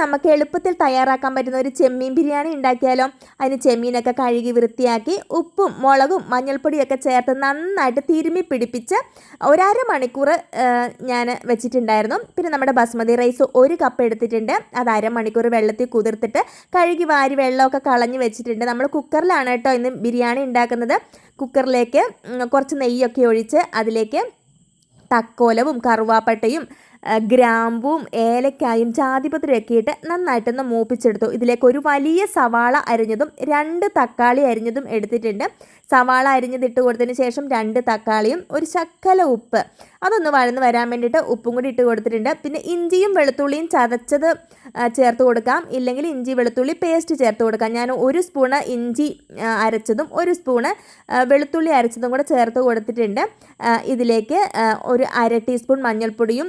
നമുക്ക് എളുപ്പത്തിൽ തയ്യാറാക്കാൻ പറ്റുന്ന ഒരു ചെമ്മീൻ ബിരിയാണി ഉണ്ടാക്കിയാലോ? അതിന് ചെമ്മീനൊക്കെ കഴുകി വൃത്തിയാക്കി ഉപ്പും മുളകും മഞ്ഞൾപ്പൊടിയൊക്കെ ചേർത്ത് നന്നായിട്ട് തിരുമി പിടിപ്പിച്ച് ഒരര മണിക്കൂർ ഞാൻ വെച്ചിട്ടുണ്ടായിരുന്നു. പിന്നെ നമ്മുടെ ബസ്മതി റൈസ് ഒരു കപ്പ് എടുത്തിട്ടുണ്ട്. അത് അരമണിക്കൂർ വെള്ളത്തിൽ കുതിർത്തിട്ട് കഴുകി വാരി വെള്ളമൊക്കെ കളഞ്ഞ് വെച്ചിട്ടുണ്ട്. നമ്മൾ കുക്കറിലാണ് കേട്ടോ ഇന്ന് ബിരിയാണി ഉണ്ടാക്കുന്നത്. കുക്കറിലേക്ക് കുറച്ച് നെയ്യൊക്കെ ഒഴിച്ച് അതിലേക്ക് തക്കോലവും കറുവാപ്പട്ടയും ഗ്രാമ്പും ഏലക്കായും ജാതിപത്രിയൊക്കെ ഇട്ട് നന്നായിട്ടൊന്ന് മൂപ്പിച്ചെടുത്തു. ഇതിലേക്ക് ഒരു വലിയ സവാള അരിഞ്ഞതും രണ്ട് തക്കാളി അരിഞ്ഞതും എടുത്തിട്ടുണ്ട്. സവാള അരിഞ്ഞതിട്ട് കൊടുത്തതിന് ശേഷം രണ്ട് തക്കാളിയും ഒരു ശക്കല ഉപ്പ് അതൊന്ന് വഴന്ന് വരാൻ വേണ്ടിയിട്ട് ഉപ്പും കൂടി ഇട്ട് കൊടുത്തിട്ടുണ്ട്. പിന്നെ ഇഞ്ചിയും വെളുത്തുള്ളിയും ചതച്ചത് ചേർത്ത് കൊടുക്കാം. ഇല്ലെങ്കിൽ ഇഞ്ചി വെളുത്തുള്ളി പേസ്റ്റ് ചേർത്ത് കൊടുക്കാം. ഞാൻ ഒരു സ്പൂണ് ഇഞ്ചി അരച്ചതും ഒരു സ്പൂണ് വെളുത്തുള്ളി അരച്ചതും കൂടെ ചേർത്ത് കൊടുത്തിട്ടുണ്ട്. ഇതിലേക്ക് ഒരു അര ടീസ്പൂൺ മഞ്ഞൾപ്പൊടിയും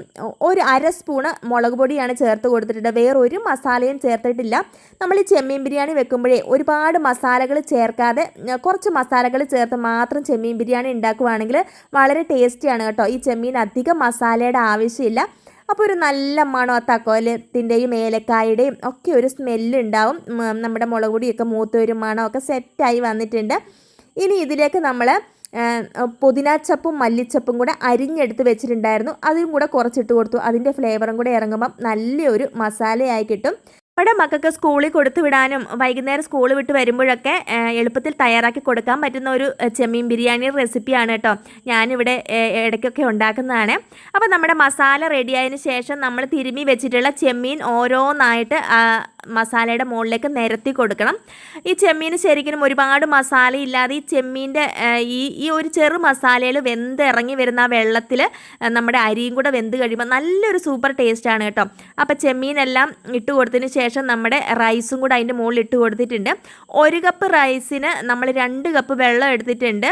ഒരു അര സ്പൂണ് മുളക് പൊടിയാണ് ചേർത്ത് കൊടുത്തിട്ടുണ്ട്. വേറൊരു മസാലയും ചേർത്തിട്ടില്ല. നമ്മൾ ഈ ചെമ്മീൻ ബിരിയാണി വെക്കുമ്പോഴേ ഒരുപാട് മസാലകൾ ചേർക്കാതെ കുറച്ച് മസാലകൾ ചേർത്ത് മാത്രം ചെമ്മീൻ ബിരിയാണി ഉണ്ടാക്കുവാണെങ്കിൽ വളരെ ടേസ്റ്റിയാണ് കേട്ടോ ഈ ചെമ്മീൻ അധികം മസാലയുടെ ആവശ്യമില്ല. അപ്പോൾ ഒരു നല്ല മണം തക്കോലത്തിന്റെയും ഏലക്കായുടെയും ഒക്കെ ഒരു സ്മെല്ലുണ്ടാവും. നമ്മുടെ മുളക് പൊടിയൊക്കെ മൂത്ത ഒരു മണമൊക്കെ സെറ്റായി വന്നിട്ടുണ്ട്. ഇനി ഇതിലേക്ക് നമ്മൾ പുതിനാച്ചപ്പും മല്ലിച്ചപ്പും കൂടെ അരിഞ്ഞെടുത്ത് വെച്ചിട്ടുണ്ടായിരുന്നു. അതും കൂടെ കുറച്ചിട്ട് കൊടുത്തു. അതിന്റെ ഫ്ലേവറും കൂടെ ഇറങ്ങുമ്പം നല്ലൊരു മസാലയായി കിട്ടും. നമ്മുടെ മക്കൾക്ക് സ്കൂളിൽ കൊടുത്തു വിടാനും വൈകുന്നേരം സ്കൂൾ വിട്ട് വരുമ്പോഴൊക്കെ എളുപ്പത്തിൽ തയ്യാറാക്കി കൊടുക്കാൻ പറ്റുന്ന ഒരു ചെമ്മീൻ ബിരിയാണി റെസിപ്പിയാണ് കേട്ടോ ഞാനിവിടെ ഇടയ്ക്കൊക്കെ ഉണ്ടാക്കുന്നതാണ്. അപ്പോൾ നമ്മുടെ മസാല റെഡിയായതിനു ശേഷം നമ്മൾ തിരുമ്മി വെച്ചിട്ടുള്ള ചെമ്മീൻ ഓരോന്നായിട്ട് മസാലയുടെ മുകളിലേക്ക് നിരത്തി കൊടുക്കണം. ഈ ചെമ്മീൻ ശരിക്കും ഒരുപാട് മസാല ഇല്ലാതെ ഈ ചെമ്മീന്റെ ഈ ഈ ഒരു ചെറു മസാലയിൽ വെന്ത് ഇറങ്ങി വരുന്ന വെള്ളത്തിൽ നമ്മുടെ അരിയും കൂടെ വെന്ത് കഴിയുമ്പോൾ നല്ലൊരു സൂപ്പർ ടേസ്റ്റാണ് കേട്ടോ. അപ്പോൾ ചെമ്മീനെല്ലാം ഇട്ട് കൊടുത്തതിന് ശേഷം നമ്മുടെ റൈസും കൂടെ അതിന്റെ മുകളിൽ ഇട്ട് കൊടുത്തിട്ടുണ്ട്. ഒരു കപ്പ് റൈസിന് നമ്മൾ രണ്ട് കപ്പ് വെള്ളം എടുത്തിട്ടുണ്ട്.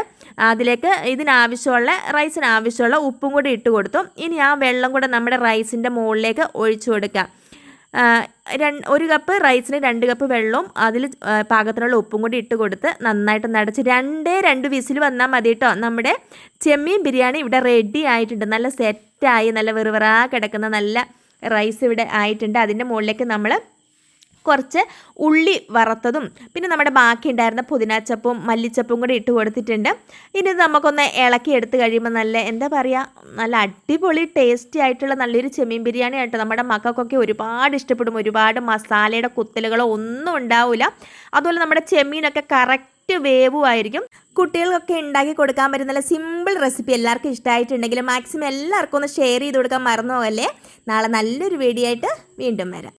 അതിലേക്ക് ഇതിനാവശ്യമുള്ള റൈസിന് ആവശ്യമുള്ള ഉപ്പും കൂടി ഇട്ട് കൊടുത്തു. ഇനി ആ വെള്ളം കൂടെ നമ്മുടെ റൈസിന്റെ മുകളിലേക്ക് ഒഴിച്ചു കൊടുക്കാം ആ, രണ്ട് ഒരു കപ്പ് റൈസിന് രണ്ട് കപ്പ് വെള്ളവും അതിൽ പാകത്തിനുള്ള ഉപ്പും കൂടി ഇട്ട് കൊടുത്ത് നന്നായിട്ട് നടച്ച് രണ്ടേ രണ്ട് വിസിൽ വന്നാൽ മതി കേട്ടോ നമ്മുടെ ചെമ്മീൻ ബിരിയാണി ഇവിടെ റെഡി ആയിട്ടുണ്ട്. നല്ല സെറ്റായി നല്ല വെറുവെറാ കിടക്കുന്ന നല്ല റൈസ് ഇവിടെ ആയിട്ടുണ്ട്. അതിന്റെ മുകളിലേക്ക് നമ്മൾ കുറച്ച് ഉള്ളി വറുത്തതും പിന്നെ നമ്മുടെ ബാക്കി ഉണ്ടായിരുന്ന പുതിനാച്ചപ്പും മല്ലിച്ചപ്പും കൂടി ഇട്ട് കൊടുത്തിട്ടുണ്ട്. ഇനി നമുക്കൊന്ന് ഇളക്കി എടുത്ത് കഴിയുമ്പോൾ നല്ല എന്താ പറയുക നല്ല അടിപൊളി ടേസ്റ്റി ആയിട്ടുള്ള നല്ലൊരു ചെമ്മീൻ ബിരിയാണി ആയിട്ട് നമ്മുടെ മക്കൾക്കൊക്കെ ഒരുപാട് ഇഷ്ടപ്പെടും. ഒരുപാട് മസാലയുടെ കുത്തലുകളോ ഒന്നും ഉണ്ടാവില്ല അതുപോലെ നമ്മുടെ ചെമ്മീനൊക്കെ കറക്റ്റ് വേവുമായിരിക്കും. കുട്ടികൾക്കൊക്കെ ഉണ്ടാക്കി കൊടുക്കാൻ പറ്റുന്ന സിമ്പിൾ റെസിപ്പി എല്ലാവർക്കും ഇഷ്ടമായിട്ടുണ്ടെങ്കിൽ മാക്സിമം എല്ലാവർക്കും ഒന്ന് ഷെയർ ചെയ്ത് കൊടുക്കാൻ മറന്നു പോകല്ലേ നാളെ നല്ലൊരു വീഡിയോ ആയിട്ട് വീണ്ടും വരാം.